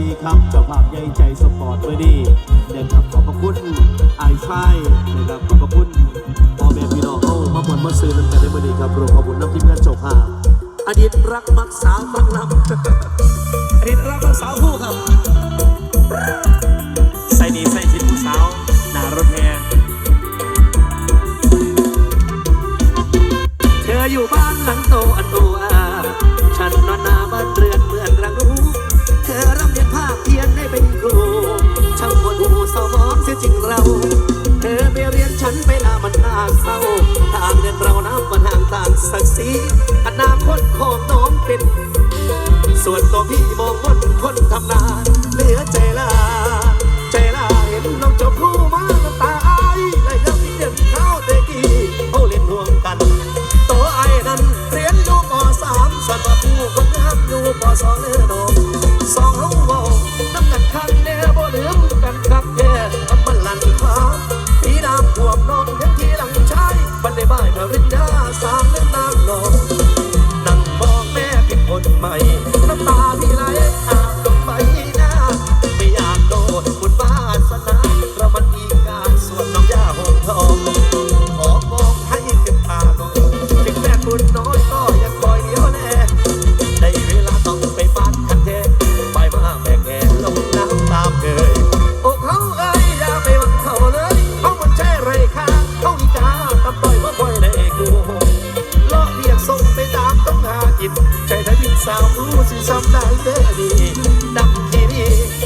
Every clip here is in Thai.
ดีครับเจ้าภาพใหญ่ใจสปอร์ตเมื่อนี้นะครับขอบพระคุณไอ้ชายนะครับขอบพระคุณพ่อแม่พี่น้องเอามาหมดมาซื้อมันกันในเมื่อนี้ครับรวมขอบคุณน้ำทีมงานเจ้าภาพอดีตรักมักสาวฟังลำอดีตรักมักสาวผู้ครับใส่ดีใส่ชิดผู้สาวหน้ารถแห่เธออยู่บ้านหลังโต เรียนภาคเพียนให้เป็นครู ช่างปวดหูเศร้าหมองเสียจริงเรา เธอไปเรียนฉันไปลามันน่าเศร้าทางเดินเราน้ำปัญหาต่างศักดิ์ศรีอนาคตของน้องเป็น ส่วนตัวพี่มองบนคนทำนาเหลือใจลา ใจลาเห็นน้องจบครูมาน้ำตาอายและยังมีเด็กเข้าเตกี้เขาเล่นห่วมกันตัวไอ้นั้นเรียนอยู่ปสามส่วนว่าผู้คนงามอยู่ปสองเนื้อด รู้สิซ้ำเด้อดี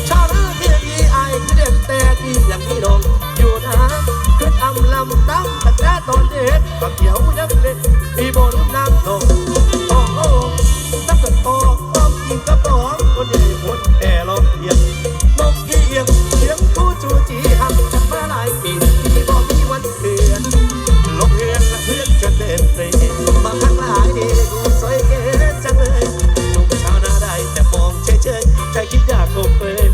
ชาลือเทียดีไอายคือเด่นแต่ดีอย่างนี้ดองอยู่นะขึ้นอำลำตั้งแต่แรกตอนเด็กบักเขียวยังเล็กมีบนน้ำนมโอ้โอ้ตั้งแต่ออกต้องกินกระป๋องคนใหญ่คนแก่ลองเทียนนกเอียงเสียงผู้จูจี จัง